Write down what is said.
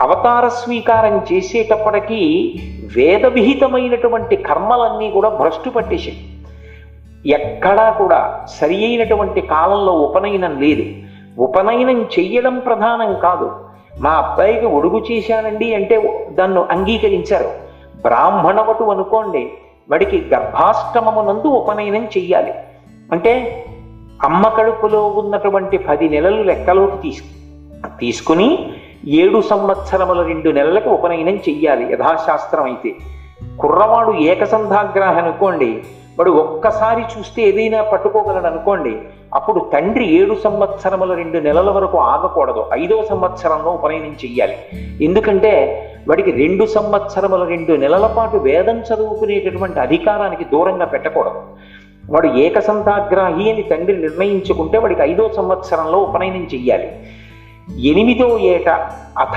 అవతార స్వీకారం చేసేటప్పటికీ వేదవిహితమైనటువంటి కర్మలన్నీ కూడా భ్రష్టు పట్టేసాయి ఎక్కడా కూడా సరి అయినటువంటి కాలంలో ఉపనయనం లేదు. ఉపనయనం చెయ్యడం ప్రధానం కాదు. మా అబ్బాయికి ఒడుగు చేశానండి అంటే దాన్ని అంగీకరించారు. బ్రాహ్మణవటు అనుకోండి వాడికి గర్భాష్టమమునందు ఉపనయనం చెయ్యాలి. అంటే అమ్మ కడుపులో ఉన్నటువంటి పది నెలలు లెక్కలోకి తీసుకు తీసుకుని ఏడు సంవత్సరముల రెండు నెలలకు ఉపనయనం చెయ్యాలి. యథాశాస్త్రం అయితే. కుర్రవాడు ఏకసంధాగ్రాహి అనుకోండి వాడు ఒక్కసారి చూస్తే ఏదైనా పట్టుకోగలడు అనుకోండి అప్పుడు తండ్రి ఏడు సంవత్సరముల రెండు నెలల వరకు ఆగకూడదు. ఐదవ సంవత్సరంలో ఉపనయనం చెయ్యాలి. ఎందుకంటే వాడికి రెండు సంవత్సరముల రెండు నెలల పాటు వేదం చదువుకునేటటువంటి అధికారానికి దూరంగా పెట్టకూడదు. వాడు ఏకసంతాగ్రాహి అని తండ్రి నిర్ణయించుకుంటే వాడికి ఐదో సంవత్సరంలో ఉపనయనం చెయ్యాలి. ఎనిమిదో ఏట అథ